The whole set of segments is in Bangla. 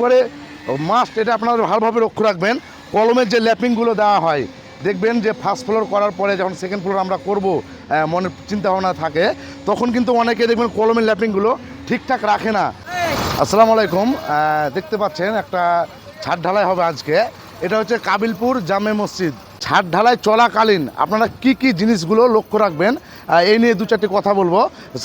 পরে মাস্ট এটা আপনারা ভালোভাবে লক্ষ্য রাখবেন। কলমের যে ল্যাপিংগুলো দেওয়া হয়, দেখবেন যে ফার্স্ট ফ্লোর করার পরে যখন সেকেন্ড ফ্লোর আমরা করব মনে চিন্তা ভাবনা থাকে, তখন কিন্তু অনেকে দেখবেন কলমের ল্যাপিংগুলো ঠিকঠাক রাখে না। আসসালামু আলাইকুম দেখতে পাচ্ছেন একটা ছাদ ঢালাই হবে আজকে। এটা হচ্ছে কাবিলপুর জামে মসজিদ। ছাদ ঢালাই চলাকালীন আপনারা কি কি জিনিসগুলো লক্ষ্য রাখবেন? এই নিয়ে দু চারটি কথা বলব।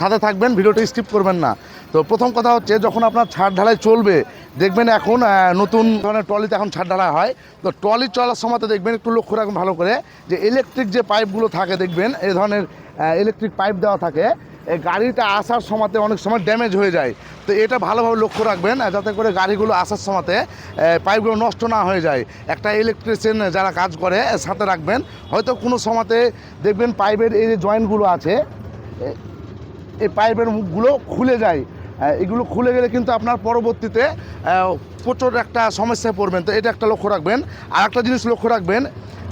সাথে থাকবেন, ভিডিওটা স্কিপ করবেন না। তো প্রথম কথা হচ্ছে, যখন আপনার ছাদ ঢালাই চলবে দেখবেন এখন নতুন ধরনের ট্রলিতে এখন ছাড় ঢালাই হয়। তো ট্রলি চলার সময় দেখবেন একটু লক্ষ্য রাখবেন ভালো করে, যে ইলেকট্রিক যে পাইপগুলো থাকে দেখবেন এই ধরনের ইলেকট্রিক পাইপ দেওয়া থাকে এই গাড়িটা আসার সময়তে অনেক সময় ড্যামেজ হয়ে যায়। তো এটা ভালোভাবে লক্ষ্য রাখবেন যাতে করে গাড়িগুলো আসার সময়তে পাইপগুলো নষ্ট না হয়ে যায়। একটা ইলেকট্রিশিয়ান যারা কাজ করে সাথে রাখবেন। হয়তো কোনো সময়তে দেখবেন পাইপের এই যে জয়েন্টগুলো আছে এই পাইপের মুখগুলো খুলে যায়। এগুলো খুলে গেলে কিন্তু আপনার পরবর্তীতে প্রচুর একটা সমস্যায় পড়বেন। তো এটা একটা লক্ষ্য রাখবেন। আর একটা জিনিস লক্ষ্য রাখবেন,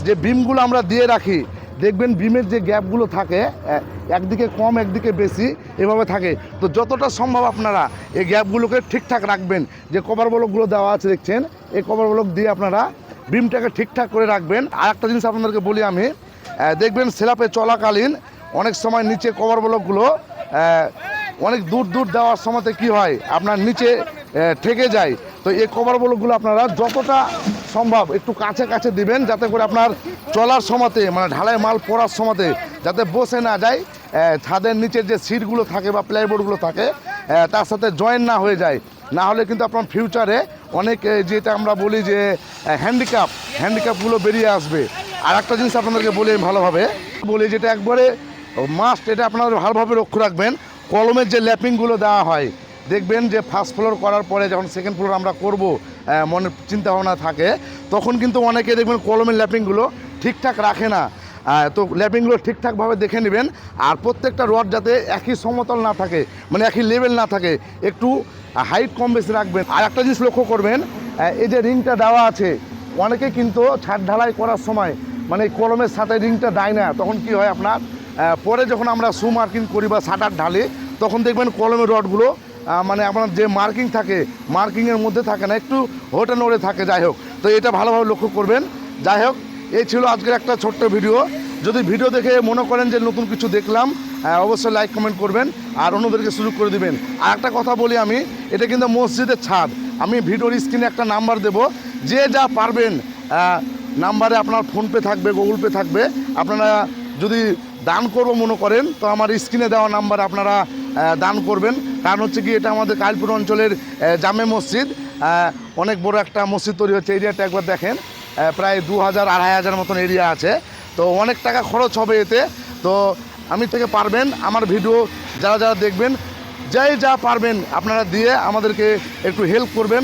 যে বিমগুলো আমরা দিয়ে রাখি, দেখবেন বিমের যে গ্যাপগুলো থাকে একদিকে কম, একদিকে বেশি, এভাবে থাকে। তো যতটা সম্ভব আপনারা এই গ্যাপগুলোকে ঠিকঠাক রাখবেন। যে কভার ব্লকগুলো দেওয়া আছে, দেখছেন? এই কভার ব্লক দিয়ে আপনারা বিমটাকে ঠিকঠাক করে রাখবেন। আর একটা জিনিস আপনাদেরকে বলি আমি দেখবেন সেলাপে চলাকালীন অনেক সময় নিচে কভার ব্লকগুলো অনেক দূর দূর দেওয়ার সময়তে কি হয়? আপনার নিচে ঠেকে যায়। তো এই কভার ব্লকগুলো আপনারা যতটা সম্ভব একটু কাছে কাছে দিবেন যাতে করে আপনার চলার সময়তে মানে ঢালাই মাল পড়ার সময়তে যাতে বসে না যায় ছাদের নিচের যে সিটগুলো থাকে বা প্লাইবোর্ডগুলো থাকে তার সাথে জয়েন না হয়ে যায়। না হলে কিন্তু আপনার ফিউচারে অনেক যেটা আমরা বলি যে হ্যান্ডিক্যাপ হ্যান্ডিক্যাপগুলো বেরিয়ে আসবে। আর একটা জিনিস আপনাদেরকে বলি ভালোভাবে, বলি যেটা একবারে মাস্ট এটা আপনারা ভালোভাবে লক্ষ্য রাখবেন। কলমের যে ল্যাপিংগুলো দেওয়া হয়, দেখবেন যে ফার্স্ট ফ্লোর করার পরে যখন সেকেন্ড ফ্লোর আমরা করব মনে চিন্তা ভাবনা থাকে, তখন কিন্তু অনেকে দেখবেন কলমের ল্যাপিংগুলো ঠিকঠাক রাখে না। তো ল্যাপিংগুলো ঠিকঠাকভাবে দেখে নেবেন, আর প্রত্যেকটা রড যাতে একই সমতল না থাকে মানে একই লেভেল না থাকে, একটু হাইট কম বেশি রাখবেন। আর একটা জিনিস লক্ষ্য করবেন এই যে রিংটা দেওয়া আছে, অনেকে কিন্তু ছাদ ঢালাই করার সময় মানে কলমের সাথে রিংটা দেয় না, তখন কি হয় আপনার? পরে যখন আমরা সু মার্কিং করি বা সাটার ঢালি তখন দেখবেন কলমের রডগুলো মানে আপনার যে মার্কিং থাকে মার্কিংয়ের মধ্যে থাকে না একটু হোটে নড়ে থাকে যাই হোক। তো এটা ভালোভাবে লক্ষ্য করবেন। যাই হোক এই ছিল আজকের একটা ছোট্ট ভিডিও। যদি ভিডিও দেখে মনে করেন যে নতুন কিছু দেখলাম আহ, অবশ্যই লাইক কমেন্ট করবেন আর অন্যদেরকে সুযোগ করে দিবেন। আর একটা কথা বলি আমি এটা কিন্তু মসজিদের ছাদ। আমি ভিডিওর স্ক্রিনে একটা নাম্বার দেব। যে যা পারবেন নাম্বারে আপনার ফোনপে থাকবে গুগল পে থাকবে। আপনারা যদি দান করব মনে করেন, তো আমার স্ক্রিনে দেওয়া নাম্বার আপনারা দান করবেন। কারণ হচ্ছে কি, এটা আমাদের কালপুর অঞ্চলের জামে মসজিদ। অনেক বড় একটা মসজিদ তৈরি হচ্ছে, এরিয়াটা একবার দেখেন। প্রায় দু হাজার, আড়াই হাজার মতন এরিয়া আছে। তো অনেক টাকা খরচ হবে এতে। তো আমি থেকে পারবেন, আমার ভিডিও যারা যারা দেখবেন, যাই যা পারবেন আপনারা দিয়ে আমাদেরকে একটু হেল্প করবেন।